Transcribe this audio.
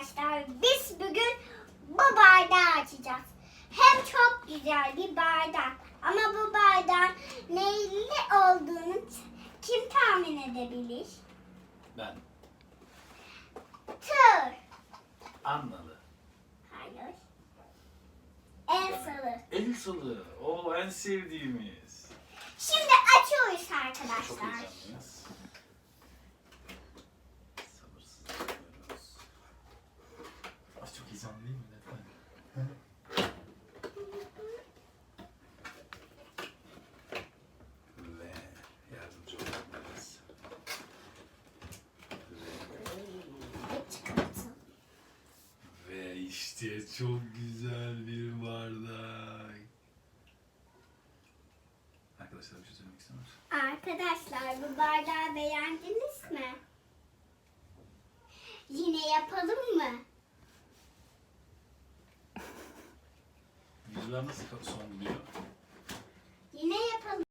arkadaşlar biz bugün bu bardağı açacağız. Hem çok güzel bir bardak ama bu bardağın neyli olduğunu kim tahmin edebilir? Ben. Tır. Anladı. Hayır. El salı. El salı. O en sevdiğimiz. Şimdi açıyoruz Çok arkadaşlar. heyecanlıyız. İşte çok güzel bir bardak. Arkadaşlar bir şey söylemek ister misin? Arkadaşlar bu bardağı beğendiniz mi? Yine yapalım mı? Yüzler nasıl son buluyor?